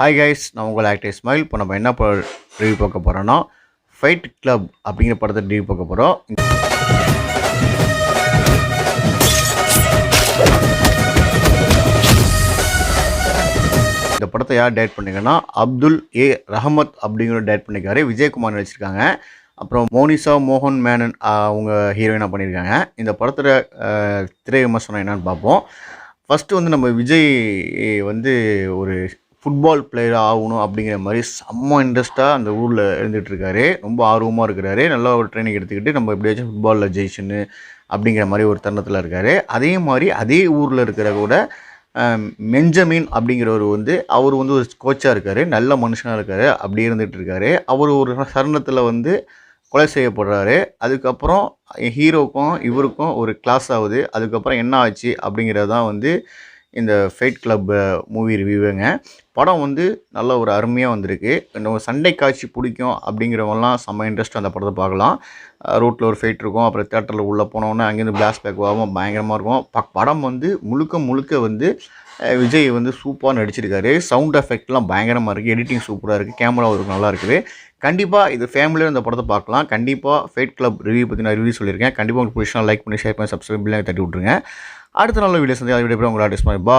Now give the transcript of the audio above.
Hi guys நான் உங்கள் actor smile இப்போ நம்ம என்ன ரிவ்யூ பார்க்க போகிறோன்னா ஃபைட் கிளப் அப்படிங்கிற படத்தை ரிவ்யூ பார்க்க போகிறோம் இந்த படத்தை யார் டேட் பண்ணிங்கன்னா அப்துல் ஏ ரஹமத் அப்படிங்கிற டேட் பண்ணியிருக்காரு விஜயகுமார் நடிச்சிருக்காங்க. அப்புறம் மோனிஷா மோகன் மேனன் அவங்க ஹீரோயினாக பண்ணியிருக்காங்க இந்த படத்தில் திரை விமர்சனம் என்னன்னு பார்ப்போம். ஃபஸ்ட்டு வந்து நம்ம விஜய் வந்து ஒரு ஃபுட்பால் பிளேயர் ஆகணும் அப்படிங்கிற மாதிரி செம்ம இன்ட்ரெஸ்ட்டாக அந்த ஊரில் இருந்துகிட்ருக்காரு. ரொம்ப ஆர்வமாக இருக்கிறாரு. நல்லா ஒரு ட்ரைனிங் எடுத்துக்கிட்டு நம்ம எப்படியாச்சும் ஃபுட்பாலில் ஜெயிச்சுன்னு அப்படிங்கிற மாதிரி ஒரு தருணத்தில் இருக்கார். அதே மாதிரி அதே ஊரில் இருக்கிற கூட மெஞ்சமீன் மெஞ்சமின் அப்படிங்கிறவர் வந்து அவர் வந்து ஒரு கோச்சாக இருக்கார். நல்ல மனுஷனாக இருக்கார். அப்படி இருந்துகிட்டு இருக்காரு அவர் ஒரு சரணத்தில் வந்து கொலை செய்யப்படுறாரு. அதுக்கப்புறம் ஹீரோக்கும் இவருக்கும் ஒரு கிளாஸ் ஆகுது. அதுக்கப்புறம் என்ன ஆச்சு அப்படிங்கிறது தான் வந்து இந்த ஃபைட் கிளப் மூவி ரிவ்யூவுங்க படம் வந்து நல்ல ஒரு அருமையாக வந்திருக்கு. நம்ம சண்டை காட்சி பிடிக்கும் அப்படிங்கிறவங்கலாம் செம்ம இன்ட்ரெஸ்ட் அந்த படத்தை பார்க்கலாம். ரோட்டில் ஒரு ஃபைட் இருக்கும் அப்புறம் தேட்டரில் உள்ளே போனோன்னே அங்கேருந்து பிளாஸ் பேக் ஆகும் பயங்கரமாக இருக்கும். ப படம் வந்து முழுக்க முழுக்க வந்து விஜய் வந்து சூப்பராக நடிச்சிருக்காரு. சவுண்ட் எஃபெக்ட்லாம் பயங்கரமாக இருக்குது எடிட்டிங் சூப்பராக இருக்குது கேமரா ஒரு நல்லா இருக்குது. கண்டிப்பாக இது ஃபேமிலியாக இந்த படத்தை பார்க்கலாம். கண்டிப்பாக ஃபைட் கிளப் ரிவ்யூ பற்றி நான் ரிவ்யூ சொல்லியிருக்கேன். கண்டிப்பாக உங்களுக்கு பிடிச்சா லைக் பண்ணி ஷேர் பண்ணி சப்ஸ்கிரைப் பண்ணி தட்டி விட்ருங்க அடுத்த நல்ல வீடியோஸ் வந்து அதை